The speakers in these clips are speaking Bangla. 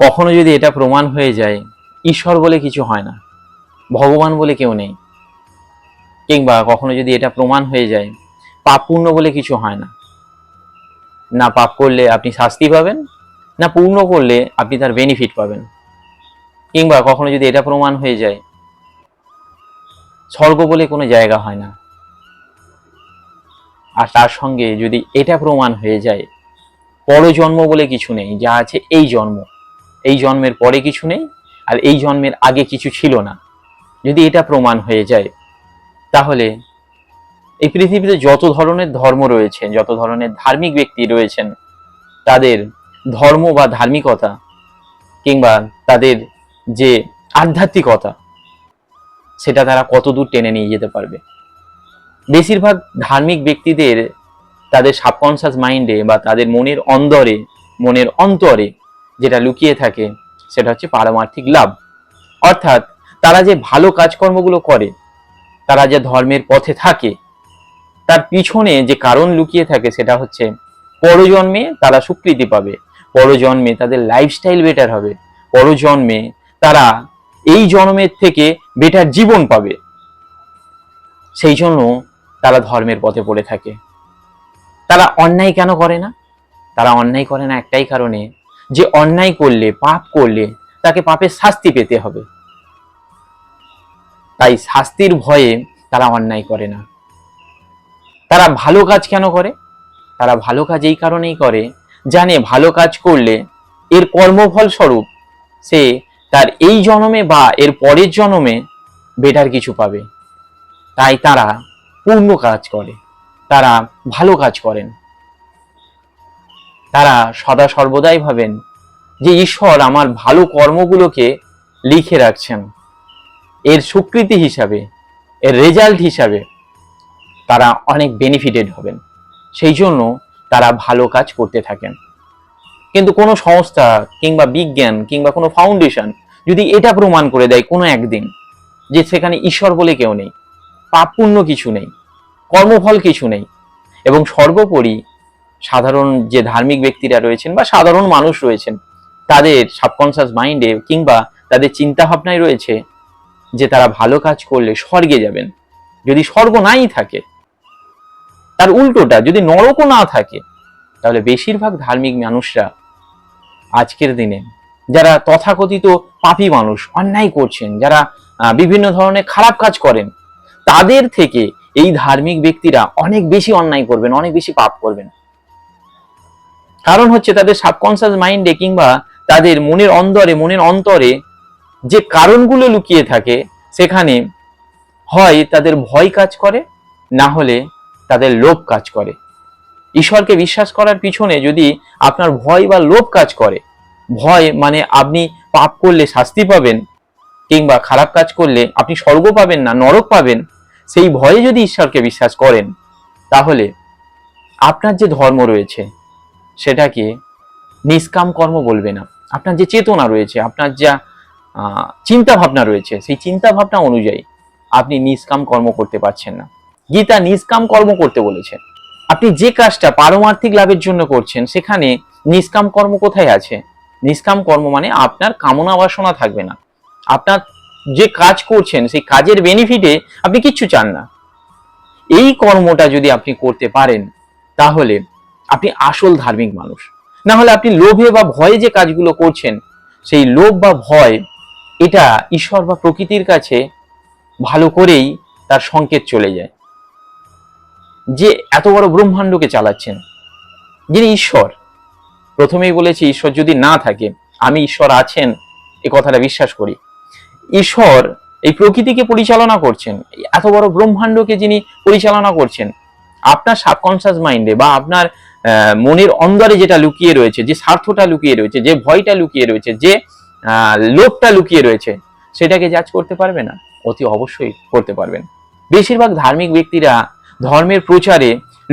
কখনো যদি এটা প্রমাণ হয়ে যায়, ঈশ্বর বলে কিছু হয় না, ভগবান বলে কেউ নেই। কিংবা কখনো যদি এটা প্রমাণ হয়ে যায়, পাপ পূর্ণ বলে কিছু হয় না। না পাপ করলে আপনি শাস্তি পাবেন, না পূর্ণ করলে আপনি তার বেনিফিট পাবেন। কিংবা কখনো যদি এটা প্রমাণ হয়ে যায়, স্বর্গ বলে কোনো জায়গা হয় না। আর তার সঙ্গে যদি এটা প্রমাণ হয়ে যায়, পরজন্ম বলে কিছু নেই, যা আছে এই জন্ম। এই জন্মের পরে কিছু নেই আর এই জন্মের আগে কিছু ছিল না। যদি এটা প্রমাণ হয়ে যায়, তাহলে এই পৃথিবীতে যত ধরনের ধর্ম রয়েছে, যত ধরনের ধার্মিক ব্যক্তি রয়েছেন, তাদের ধর্ম বা ধার্মিকতা কিংবা তাদের যে আধ্যাত্মিকতা, সেটা তারা কত দূর টেনে নিয়ে যেতে পারবে? বেশিরভাগ ধার্মিক ব্যক্তিদের তাদের সাবকনসিয়াস মাইন্ডে বা তাদের মনের অন্দরে, মনের অন্তরে যেটা লুকিয়ে থাকে, সেটা হচ্ছে পারমার্থিক লাভ। অর্থাৎ তারা যে ভালো কাজকর্মগুলো করে, তারা যে ধর্মের পথে থাকে, তার পিছনে যে কারণ লুকিয়ে থাকে, সেটা হচ্ছে পরজন্মে তারা স্বীকৃতি পাবে। পরজন্মে তাদের লাইফস্টাইল বেটার হবে। পরজন্মে তারা এই জন্মের থেকে বেটার জীবন পাবে। সেই জন্য তারা ধর্মের পথে পড়ে থাকে। তারা অন্যায় কেন করে না? তারা অন্যায় করে না একটাই কারণে যে অন্যায় করলে, পাপ করলে, তাকে পাপের শাস্তি পেতে হবে। তাই শাস্তির ভয়ে তারা অন্যায় করে না। তারা ভালো কাজ কেন করে? তারা ভালো কাজ এই কারণেই করে, জানে ভালো কাজ করলে এর কর্মফল স্বরূপ সে তার এই জন্মে বা এর পরের জন্মে বেটার কিছু পাবে। তাই তারা পূর্ণ কাজ করে। তারা ভালো কাজ করেন। তারা সদা সর্বদাই ভাবেন যে ঈশ্বর আমার ভালো কর্মগুলোকে লিখে রাখছেন। এর স্বীকৃতি হিসাবে, এর রেজাল্ট হিসাবে তারা অনেক বেনিফিটেড হবেন। সেই জন্য তারা ভালো কাজ করতে থাকেন। কিন্তু কোনো সংস্থা কিংবা বিজ্ঞান কিংবা কোনো ফাউন্ডেশন যদি এটা প্রমাণ করে দেয় কোনো একদিন যে সেখানে ঈশ্বর বলে কেউ নেই পাপ পুণ্য কিছু নেই, কর্মফল কিছু নেই এবং সর্বোপরি সাধারণ যে ধার্মিক ব্যক্তিরা রয়েছেন বা সাধারণ মানুষ রয়েছেন, তাদের সাবকনসিয়াস মাইন্ডে কিংবা তাদের চিন্তা ভাবনায় রয়েছে যে তারা ভালো কাজ করলে স্বর্গে যাবেন। যদি স্বর্গ নাই থাকে, তার উল্টোটা যদি নরকও না থাকে, তাহলে বেশিরভাগ ধার্মিক মানুষরা আজকের দিনে যারা তথাকথিত পাপী মানুষ, অন্যায় করছেন, যারা বিভিন্ন ধরনের খারাপ কাজ করেন, তাদের থেকে এই ধার্মিক ব্যক্তিরা অনেক বেশি অন্যায় করবেন, অনেক বেশি পাপ করবেন। কারণ হচ্ছে তাদের সাবকনসিয়াস মাইন্ডে কিংবা তাদের মনের অন্তরে মনের অন্তরে যে কারণগুলো লুকিয়ে থাকে, সেখানে হয় তাদের ভয় কাজ করে, না হলে তাদের লোভ কাজ করে। ঈশ্বরকে বিশ্বাস করার পিছনে যদি আপনার ভয় বা লোভ কাজ করে, ভয় মানে আপনি পাপ করলে শাস্তি পাবেন, কিংবা খারাপ কাজ করলে আপনি স্বর্গ পাবেন না, নরক পাবেন, সেই ভয়ে যদি ঈশ্বরকে বিশ্বাস করেন, তাহলে আপনার যে ধর্ম রয়েছে সেটাকে নিষ্কাম কর্ম বলবে না। আপনার যে চেতনা রয়েছে, আপনার যা চিন্তা ভাবনা রয়েছে, সেই চিন্তা ভাবনা অনুযায়ী আপনি নিষ্কাম কর্ম করতে পারছেন না। গীতা নিষ্কাম কর্ম করতে বলেছে। আপনি যে কাজটা পারমার্থিক লাভের জন্য করছেন, সেখানে নিষ্কাম কর্ম কোথায় আছে? নিষ্কাম কর্ম মানে আপনার কামনা বাসনা থাকবে না। আপনার যে কাজ করছেন, সেই কাজের বেনিফিটে আপনি কিচ্ছু চান না। এই কর্মটা যদি আপনি করতে পারেন, তাহলে আপনি আসল ধার্মিক মানুষ। না হলে আপনি লোভে বা ভয়ে যে কাজগুলো করছেন, সেই লোভ বা ভয়, এটা ঈশ্বর বা প্রকৃতির কাছে ভালো করেই তার সংকেত চলে যায়। যে এত বড় ব্রহ্মাণ্ডকে চালাচ্ছেন, যিনি ঈশ্বর। প্রথমেই বলেছি, ঈশ্বর যদি না থাকে, আমি ঈশ্বর আছেন, এ কথাটা বিশ্বাস করি। ঈশ্বর এই প্রকৃতিকে পরিচালনা করছেন এত বড় ব্রহ্মাণ্ডকে যিনি পরিচালনা করছেন, আপনার সাবকনসিয়াস মাইন্ডে বা আপনার মনের অন্দরে যেটা লুকিয়ে রয়েছে, যে স্বার্থটা লুকিয়ে রয়েছে, যে ভয়টা লুকিয়ে রয়েছে, যে লোভটা লুকিয়ে রয়েছে, সেটাকে জাজ করতে পারবে না। অতি অবশ্যই করতে পারবেন। বেশিরভাগ ধার্মিক ব্যক্তিরা ধর্মের প্রচারে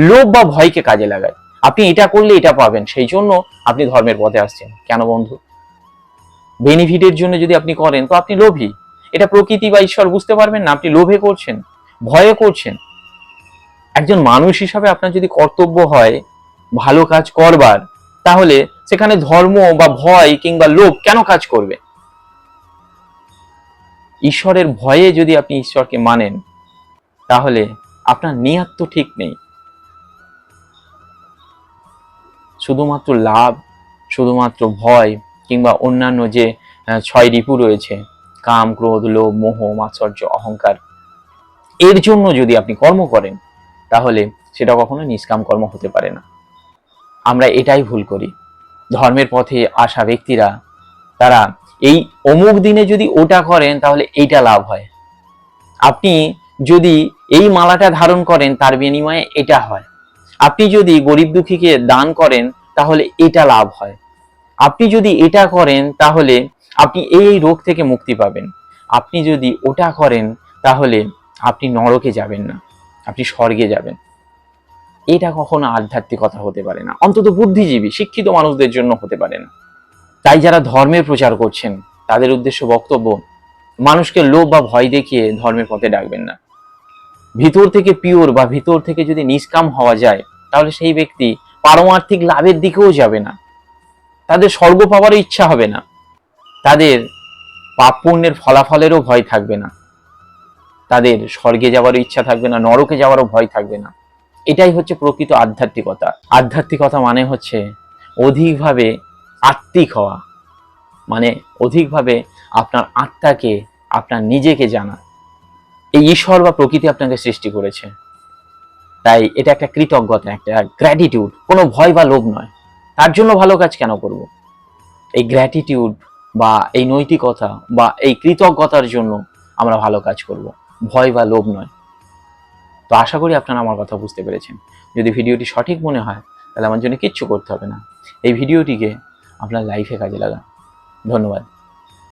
লোভ বা ভয়কে কাজে লাগায়। আপনি এটা করলে এটা পাবেন, সেই জন্য আপনি ধর্মের পথে আসছেন। কেন বন্ধু? বেনিফিটের জন্য যদি আপনি করেন, তো আপনি লোভী। এটা প্রকৃতি বা ঈশ্বর বুঝতে পারবেন না, আপনি লোভে করছেন, ভয়ে করছেন। একজন মানুষ হিসাবে আপনার যদি কর্তব্য হয় ভালো কাজ করবার, তাহলে সেখানে ধর্ম বা ভয় কিংবা লোভ কেন কাজ করবে? ঈশ্বরের ভয়ে যদি আপনি ঈশ্বরকে মানেন, তাহলে আপনার নিয়াত তো ঠিক নেই। শুধুমাত্র লাভ, শুধুমাত্র ভয় কিংবা অন্যান্য যে ছয় রিপু রয়েছে, কাম, ক্রোধ, লোভ, মোহ, মাৎসর্য, অহংকার, এর জন্য যদি আপনি কর্ম করেন, তাহলে সেটা কখনো নিষ্কাম কর্ম হতে পারে না। আমরা এটাই ভুল করি। ধর্মের পথে আসা ব্যক্তিরা, তারা এই অমুক দিনে যদি ওটা করেন, তাহলে এইটা লাভ হয়। আপনি যদি এই মালাটা ধারণ করেন, তার বিনিময়ে এটা হয়। আপনি যদি গরিব দুঃখীকে দান করেন, তাহলে এটা লাভ হয়। আপনি যদি এটা করেন, তাহলে আপনি এই রোগ থেকে মুক্তি পাবেন। আপনি যদি ওটা করেন, তাহলে আপনি নরকে যাবেন না। আপনি স্বর্গে যাবেন। এটা কখনো আধ্যাত্মিকতা হতে পারে না। অন্তত বুদ্ধিজীবী, শিক্ষিত মানুষদের জন্য হতে পারে না। তাই যারা ধর্মের প্রচার করছেন, তাদের উদ্দেশ্য বক্তব্য, মানুষকে লোভ বা ভয় দেখিয়ে ধর্মের পথে ডাকবেন না। ভিতর থেকে পিওর বা ভিতর থেকে যদি নিষ্কাম হওয়া যায়, তাহলে সেই ব্যক্তি পারমার্থিক লাভের দিকেও যাবে না। তাদের স্বর্গ পাওয়ারও ইচ্ছা হবে না। তাদের পাপ পুণ্যের ফলাফলেরও ভয় থাকবে না। তাদের স্বর্গে যাওয়ারও ইচ্ছা থাকবে না, নরকে যাওয়ারও ভয় থাকবে না। এটাই হচ্ছে প্রকৃত আধ্যাত্মিকতা। আধ্যাত্মিকতা মানে হচ্ছে অধিকভাবে আত্মিক হওয়া। মানে অধিকভাবে আপনার আত্মাকে, আপনার নিজেকে জানা। এই ঈশ্বর বা প্রকৃতি আপনাকে সৃষ্টি করেছে। তাই এটা একটা কৃতজ্ঞতা, একটা গ্র্যাটিটিউড কোনো ভয় বা লোভ নয়। তার জন্য ভালো কাজ কেন করব? এই গ্র্যাটিটিউড বা এই নৈতিকতা বা এই কৃতজ্ঞতার জন্য আমরা ভালো কাজ করব। ভয় বা লোভ নয়। তো আশা করি আপনারা আমার কথা বুঝতে পেরেছেন। যদি ভিডিওটি সঠিক মনে হয়, তাহলে আমার জন্য কিচ্ছু করতে হবে না। এই ভিডিওটিকে আপনার লাইফে কাজে লাগান। ধন্যবাদ।